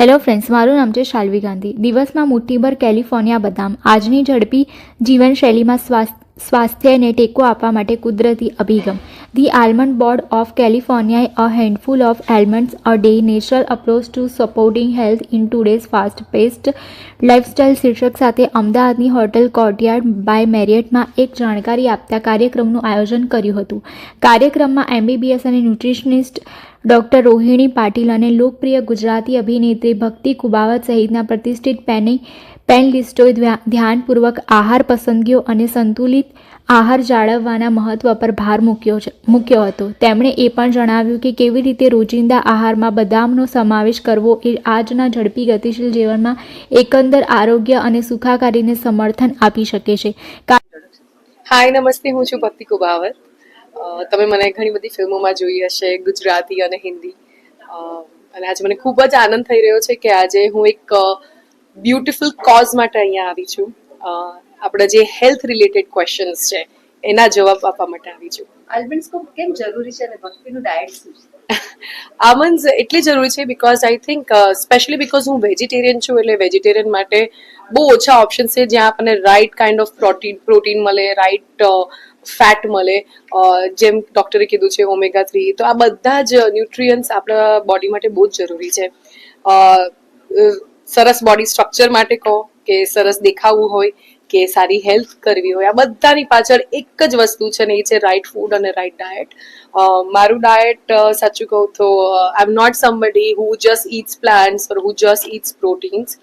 Hello friends, મારું નામ છે શાલ્વી ગાંધી. દિવસમાં મુઠ્ઠીભર કેલિફોર્નિયા બદામ. આજની ઝડપી જીવનશૈલીમાં સ્વાસ્થ્ય સ્વાસ્થ્યને ટેકો આપવા માટે કુદરતી અભિગમ. The almond board of કેલિફોર્નિયાએ a handful of almonds, a day natural approach to supporting health in today's fast paced lifestyle શીર્ષક સાથે અમદાવાદની હોટેલ કોર્ટયાર્ડ બાય મેરિયટમાં એક જાણકારી આપતા કાર્યક્રમનું આયોજન કર્યું હતું. કાર્યક્રમમાં એમબીબીએસ અને ન્યુટ્રિશનિસ્ટ ડૉક્ટર રોહિણી પાટીલ અને લોકપ્રિય ગુજરાતી અભિનેત્રી ભક્તિ કુબાવત સહિતના પ્રતિષ્ઠિત પેની પેનલિસ્ટોએ ધ્યાનપૂર્વક આહાર પસંદગીઓ અને સંતુલિત આહાર જાળવવાના મહત્વ પર ભાર મૂક્યો મૂક્યો હતો. તેમણે એ પણ જણાવ્યું કે કેવી રીતે રોજિંદા આહારમાં બદામનો સમાવેશ કરવો એ આજના ઝડપી ગતિશીલ જીવનમાં એકંદર આરોગ્ય અને સુખાકારીને સમર્થન આપી શકે છે. હાય નમસ્તે હું છું ભક્તિ કુબાવત. અ, તમે મને ઘણી બધી ફિલ્મોમાં જોઈ હશે ગુજરાતી અને હિન્દી. અને આજે મને ખૂબ જ આનંદ થઈ રહ્યો છે કે આજે હું એક બ્યુટિફુલ કોઝ માટે અહીંયા આવી છું. આપણા જે હેલ્થ રિલેટેડ ક્વેશ્ચન્સ છે એના જવાબ આપવા માટે આવી છું. આલ્મન્ડ્સ કો કેમ જરૂરી છે અને ભક્તિનું ડાયટ શું છે? એટલી જરૂરી છે because I think specially because હું વેજીટેરિયન છું એટલે વેજીટેરિયન માટે બહુ ઓછા ઓપ્શન છે જ્યાં આપણને right kind of protein protein મળે રાઈટ ફેટ મળે. જેમ ડૉક્ટરે કીધું છે ઓમેગા થ્રી તો આ બધા જ ન્યુટ્રિયન્ટ્સ આપણા બોડી માટે બહુ જ જરૂરી છે. સરસ બોડી સ્ટ્રક્ચર માટે કહો કે સરસ દેખાવું હોય, કે સારી હેલ્થ કરવી હોય, આ બધાની પાછળ એક જ વસ્તુ છે ને એ છે રાઈટ ફૂડ અને રાઈટ ડાયટ મારું ડાયટ સાચું કહું તો I am not somebody who just eats plants or who just eats proteins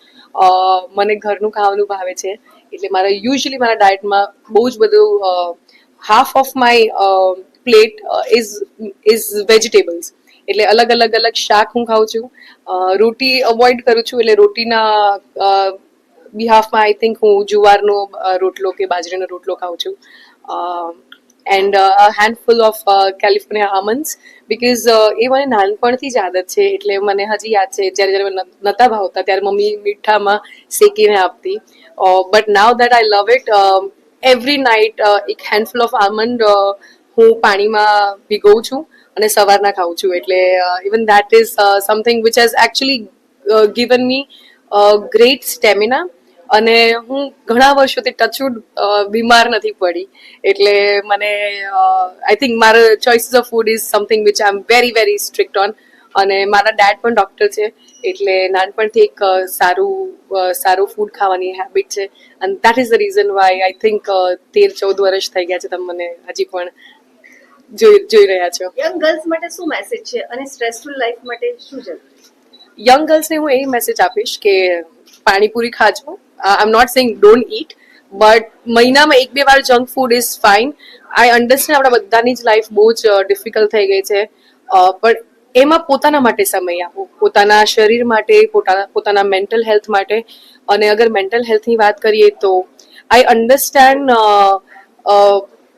મને ઘરનું ખાવાનું ભાવે છે. એટલે મારા યુઝ્યુઅલી મારા ડાયટમાં બહુ જ બધું half of my plate is is vegetables એટલે અલગ અલગ અલગ શાક હું ખાઉં છું. રોટી અવોઇડ કરું છું એટલે રોટીના બિહાફમાં આઈ થિંક હું જુવારનો રોટલો કે બાજરીનો રોટલો ખાઉં છું. And handful of California almonds because એ મને નાનપણથી જ આદત છે એટલે મને હજી યાદ છે જ્યારે જ્યારે મને નહોતા ભાવતા ત્યારે મમ્મી મીઠામાં શેકીને આપતી. But now that I love it every night એક હેન્ડફુલ ઓફ આમંડ હું પાણીમાં ભીગવું છું. અને સવારના ખાઉં છું એટલે even that is something which has actually given me great stamina અને હું ઘણા વર્ષોથી ટચવુડ બીમાર નથી પડી. એટલે મને આઈ થિંક મારા choices of food is something which I am very very strict on અને મારા ડેડ પણ ડૉક્ટર છે, એટલે નાનપણથી એક સારું સારું ફૂડ ખાવાની હેબિટ છે. અને that is the reason why I think તેર ચૌદ વર્ષ થઈ ગયા છે તમે મને હજી પણ. જોઈ રહ્યા છો. યંગ ગર્લ્સ માટે શું મેસેજ છે અને સ્ટ્રેસફુલ લાઈફ માટે શું જરૂરી યંગ ગર્લ્સને હું એ મેસેજ આપીશ કે પાણીપુરી ખાજો. I am not saying don't eat but મહિનામાં એક બે વાર junk food is fine I understand આપણા બધાની જ લાઈફ બહુ જ ડિફિકલ્ટ થઈ ગઈ છે. પણ એમાં પોતાના માટે સમય આપો. પોતાના શરીર માટે પોતાના પોતાના મેન્ટલ હેલ્થ માટે. અને અગર મેન્ટલ હેલ્થની વાત કરીએ તો આઈ અન્ડરસ્ટેન્ડ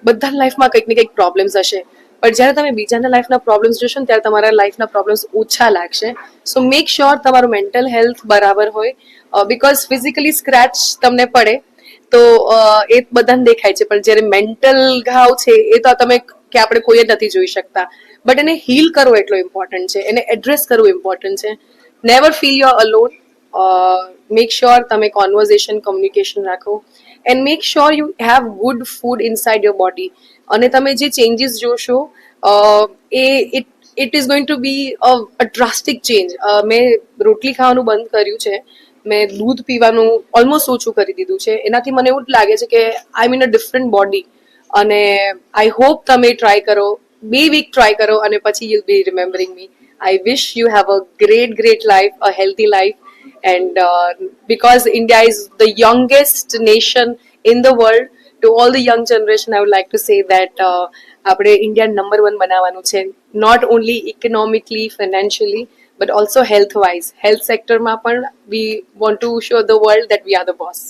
બધા લાઈફમાં કંઈક ને કંઈક પ્રોબ્લેમ્સ હશે. પણ જ્યારે તમે બીજાના લાઈફના પ્રોબ્લેમ્સ જોશો ને ત્યારે તમારા લાઈફના પ્રોબ્લેમ્સ ઓછા લાગશે. સો મેક શ્યોર તમારું મેન્ટલ હેલ્થ બરાબર હોય. બિકોઝ ફિઝિકલી સ્ક્રેચ તમને પડે, તો એ બધાને દેખાય છે. પણ જ્યારે મેન્ટલ ઘાવ છે, એ તો તમે કે આપણે કોઈ જ નથી જોઈ શકતા. બટ એને હીલ કરવો એટલો ઇમ્પોર્ટન્ટ છે. એને એડ્રેસ કરવું ઇમ્પોર્ટન્ટ છે. Never feel your alone make sure તમે કોન્વર્ઝેશન કમ્યુનિકેશન રાખો. And make sure you have good food inside your body અને તમે જે ચેન્જીસ જોશો એ it it is going to be a drastic change મેં રોટલી ખાવાનું બંધ કર્યું છે. મેં દૂધ પીવાનું ઓલમોસ્ટ ઓછું કરી દીધું છે. એનાથી મને એવું જ લાગે છે કે I mean a different body અને આઈ હોપ તમે ટ્રાય કરો. બે વીક ટ્રાય કરો અને પછી you'll be remembering me I wish you have a great great life a healthy life and uh, because India is the youngest nation in the world, to all the young generation, I would like to say that uh, આપણે India number one બનાવવાનું છે not only economically financially but also health wise health સેક્ટરમાં પણ we want to show the world that we are the boss